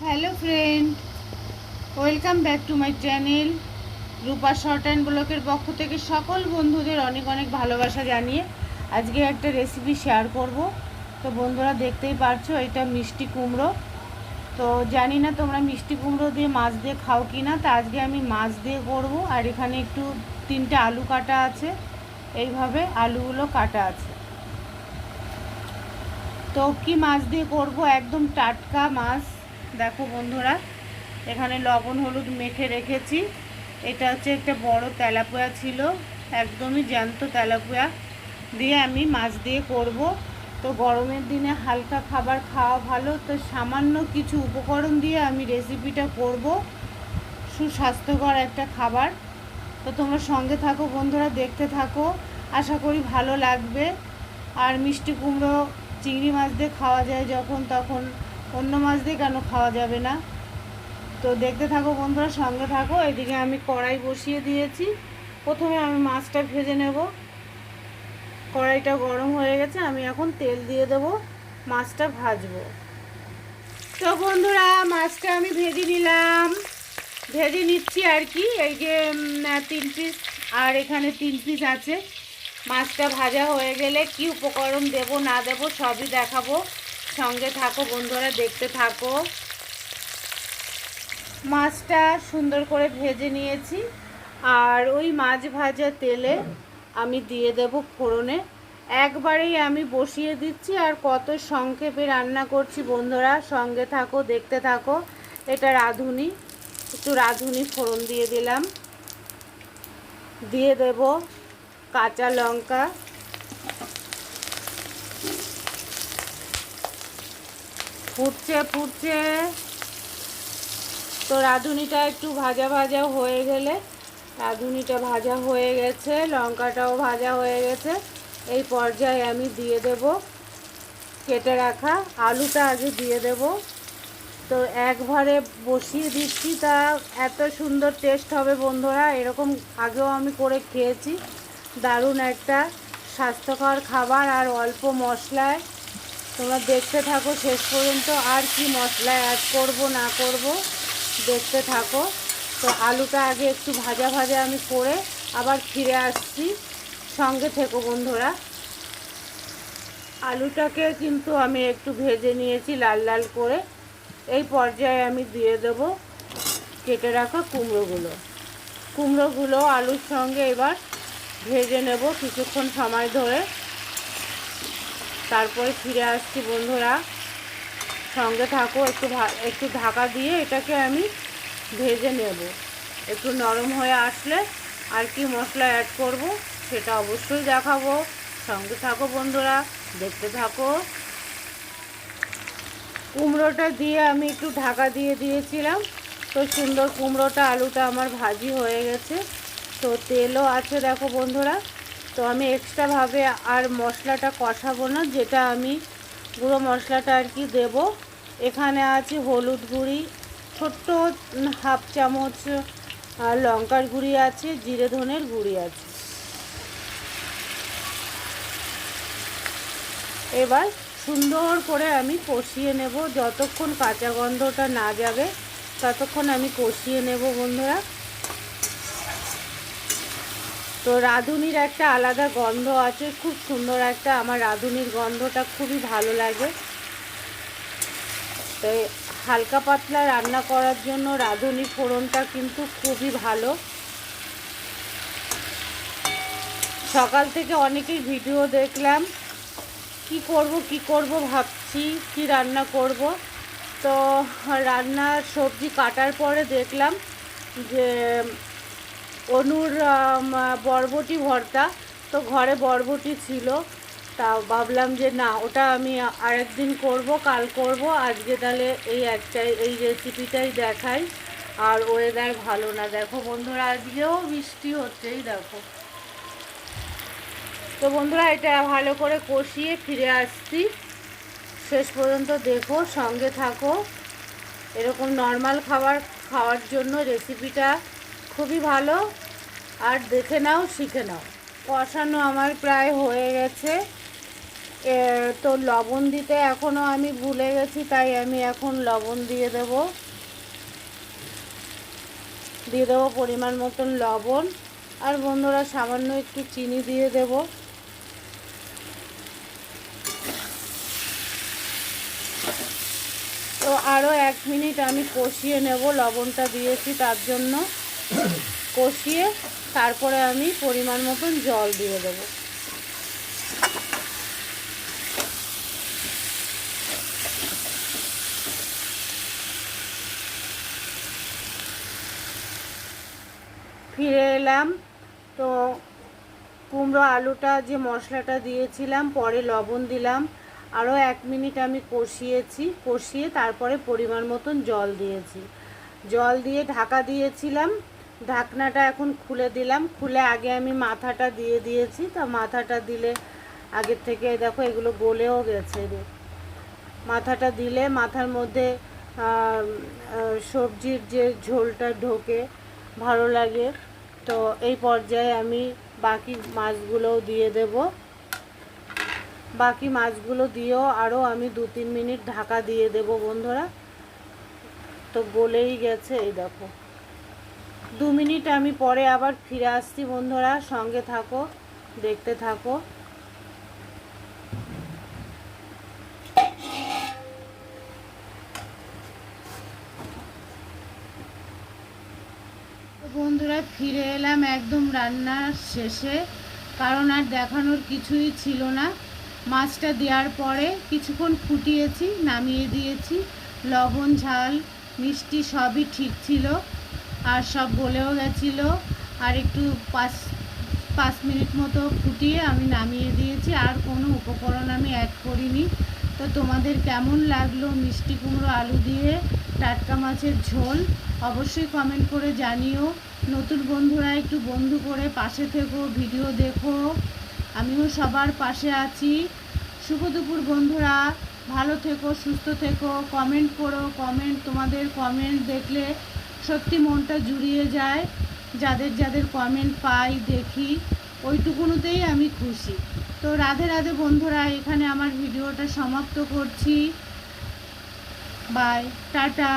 Hello friend welcome back to my channel Rupa short and ব্লকের পক্ষ থেকে সকল বন্ধুদের অনেক অনেক ভালোবাসা জানিয়ে আজকে একটা রেসিপি শেয়ার করব। তো বন্ধুরা দেখতেই পারছ, এটা মিষ্টি কুমড়ো। তো জানি না তোমরা মিষ্টি কুমড়ো দিয়ে মাছ দিয়ে খাও কি না তা আজকে আমি মাছ দিয়ে করব। আর এখানে একটু তিনটে আলু কাটা আছে, এইভাবে আলুগুলো কাটা আছে। তো কি মাছ দিয়ে করব? একদম টাটকা মাছ। দেখো বন্ধুরা, এখানে লবণ, হলুদ মেখে রেখেছি। এটা হচ্ছে একটা বড় তেলাপুয়া ছিল, একদমই জ্যান্ত তেলাপুয়া দিয়ে আমি মাছ দিয়ে করব। তো গরমের দিনে হালকা খাবার খাওয়া ভালো। তো সামান্য কিছু উপকরণ দিয়ে আমি রেসিপিটা করব। সুস্বাস্থ্যকর একটা খাবার। তো তোমরা সঙ্গে থাকো, বন্ধুরা, দেখতে থাকো। আশা করি ভালো লাগবে। আর মিষ্টি কুমড়ো, চিংড়ি মাছ দিয়ে খাওয়া যায় যখন, তখন অন্য মাছ দিয়ে কেন খাওয়া যাবে না? তো দেখতে থাকো, বন্ধুরা, সঙ্গে থাকো। এদিকে আমি কড়াই বসিয়ে দিয়েছি। প্রথমে আমি মাছটা ভেজে নেব। কড়াইটা গরম হয়ে গেছে, আমি এখন তেল দিয়ে দেব। মাছটা ভাজবো। তো বন্ধুরা, মাছটা আমি ভেজে নিলাম। ভেজে নিচ্ছি আর কি। এই যে তিন পিস আর এখানে তিন পিস আছে। মাছটা ভাজা হয়ে গেলে কি উপকরণ দেব, না দেব, সবই দেখাবো। সঙ্গে থাকো বন্ধুরা, দেখতে থাকো। মাছটা সুন্দর করে ভেজে নিয়েছি। আর ওই মাছ ভাজা তেলে আমি দিয়ে দেব ফোড়নে। একবারেই আমি বসিয়ে দিচ্ছি, আর কত সংক্ষেপে রান্না করছি বন্ধুরা। সঙ্গে থাকো, দেখতে থাকো। এটা রাঁধুনি। একটু রাঁধুনি ফোড়ন দিয়ে দিলাম। দিয়ে দেব কাঁচা লঙ্কা। ফুটছে ফুটছে। তো রাঁধুনিটা একটু ভাজা ভাজা হয়ে গেলে, রাঁধুনিটা ভাজা হয়ে গেছে, লঙ্কাটাও ভাজা হয়ে গেছে। এই পর্যায়ে আমি দিয়ে দেব কেটে রাখা আলুটা আগে দিয়ে দেব। তো একবারে বসিয়ে দিচ্ছি, তা এত সুন্দর টেস্ট হবে বন্ধুরা। এরকম আগেও আমি করে খেয়েছি। দারুণ একটা স্বাস্থ্যকর খাবার আর অল্প মশলায়। তোমরা দেখতে থাকো শেষ পর্যন্ত আর কি মশলা অ্যাড করব, না করব। দেখতে থাকো। তো আলুটা আগে একটু ভাজা ভাজা আমি করে আবার ফিরে আসছি। সঙ্গে থেকো বন্ধুরা। আলুটাকে কিন্তু আমি একটু ভেজে নিয়েছি লাল লাল করে। এই পর্যায়ে আমি দিয়ে দেব কেটে রাখা কুমড়োগুলো। কুমড়োগুলো আলুর সঙ্গে এবার ভেজে নেব কিছুক্ষণ সময় ধরে। তারপরে ফিরে আসছি বন্ধুরা। সঙ্গে থাকো, একটু একটু ঢাকা দিয়ে এটাকে আমি ভেজে নেব। একটু নরম হয়ে আসলে আর কি মশলা অ্যাড করব সেটা অবশ্যই দেখাবো। সঙ্গে থাকো বন্ধুরা, দেখতে থাকো। কুমড়োটা দিয়ে আমি একটু ঢাকা দিয়ে দিয়েছিলাম। তো সুন্দর কুমড়োটা, আলুটা আমার ভাজি হয়ে গেছে। তো তেলও আছে দেখো বন্ধুরা। তো আমি এক্সট্রাভাবে আর মশলাটা কষাবো না, যেটা আমি গুঁড়ো মশলাটা আর কি দেব। এখানে আছে হলুদ গুঁড়ি, ছোট্ট হাফ চামচ আর লঙ্কার গুঁড়ি আছে, জিরে ধনের গুঁড়ি আছে। এবার সুন্দর করে আমি কষিয়ে নেব। যতক্ষণ কাঁচা গন্ধটা না যাবে, ততক্ষণ আমি কষিয়ে নেব বন্ধুরা। তো রাঁধুনির একটা আলাদা গন্ধ আছে, খুব সুন্দর একটা আমার রাঁধুনির গন্ধটা খুবই ভালো লাগে। তো হালকা পাতলা রান্না করার জন্য রাঁধুনি ফোড়নটা কিন্তু খুবই ভালো। সকাল থেকে অনেকেই ভিডিও দেখলাম কি করব কি করব ভাবছি, কি রান্না করব। তো রান্নার সবজি কাটার পরে দেখলাম যে অনুর বরবটি ভর্তা, তো ঘরে বরবটি ছিল। তা ভাবলাম যে না, ওটা আমি আরেকদিন করব, কাল করব। আজকে তাহলে এই একটাই, এই রেসিপিটাই দেখাই। আর ওয়েদার ভালো না। দেখো বন্ধুরা, আজকেও বৃষ্টি হচ্ছেই, দেখো। তো বন্ধুরা, এটা ভালো করে কষিয়ে ফিরে আসছি। শেষ পর্যন্ত দেখো, সঙ্গে থাকো। এরকম নর্মাল খাবার খাওয়ার জন্য রেসিপিটা খুবই ভালো। আর দেখে নাও, শিখে নাও। কষানো আমার প্রায় হয়ে গেছে। তো লবণ দিতে এখনও আমি ভুলে গেছি, তাই আমি এখন লবণ দিয়ে দেব। দিয়ে দেবো পরিমাণ মতন লবণ। আর বন্ধুরা, সামান্য একটু চিনি দিয়ে দেব তো আরও এক মিনিট আমি কষিয়ে নেব, লবণটা দিয়েছি তার জন্য। কষিয়ে তারপরে আমি পরিমাণ মতন জল দিয়ে দেবো। ফিরে এলাম। তো কুমড়ো আলুটা যে মশলাটা দিয়েছিলাম, পরে লবণ দিলাম। আরও এক মিনিট আমি কষিয়েছি, কষিয়ে তারপরে পরিমাণ মতন জল দিয়েছি। জল দিয়ে ঢাকা দিয়েছিলাম, ঢাকনাটা এখন খুলে দিলাম। খুলে আগে আমি মাথাটা দিয়ে দিয়েছি, তা মাথাটা দিলে আগের থেকে দেখো এগুলো গলেও গেছে। রে মাথাটা দিলে মাথার মধ্যে সবজির যে ঝোলটা ঢোকে, ভালো লাগে। তো এই পর্যায়ে আমি বাকি মাছগুলোও দিয়ে দেব। বাকি মাছগুলো দিয়েও আরও আমি দু তিন মিনিট ঢাকা দিয়ে দেব বন্ধুরা। তো গলেই গেছে, এই দেখো। দু মিনিট আমি পরে আবার ফিরে আসছি বন্ধুরা, সঙ্গে থাকো, দেখতে থাকো। বন্ধুরা, ফিরে এলাম একদম রান্নার শেষে, কারণ আর দেখানোর কিছুই ছিল না। মাছটা দেওয়ার পরে কিছুক্ষণ ফুটিয়েছি, নামিয়ে দিয়েছি। লবণ, ঝাল, মিষ্টি সবই ঠিক ছিল। আর সব গলেও গেছিল। আর একটু পাঁচ পাঁচ মিনিট মতো ফুটিয়ে আমি নামিয়ে দিয়েছি। আর কোনো উপকরণ আমি অ্যাড করিনি। তো তোমাদের কেমন লাগল মিষ্টি কুমড়ো আলু দিয়ে টাটকা মাছের ঝোল? অবশ্যই কমেন্ট করে জানিও। নতুন বন্ধুরা একটু বন্ধু করে পাশে থেকো ভিডিও দেখো। আমিও সবার পাশে আছি। শুভ দুপুর, বন্ধুরা। ভালো থেকো, সুস্থ থেকো। কমেন্ট করো, কমেন্ট, তোমাদের কমেন্ট দেখলে সত্যি মনটা জুড়িয়ে যায়। যাদের যাদের কমেন্ট পাই, দেখি, ওইটুকুনোতেই আমি খুশি। তো রাধে রাধে, বন্ধুরা, এখানে আমার ভিডিওটা সমাপ্ত করছি। Bye, tata.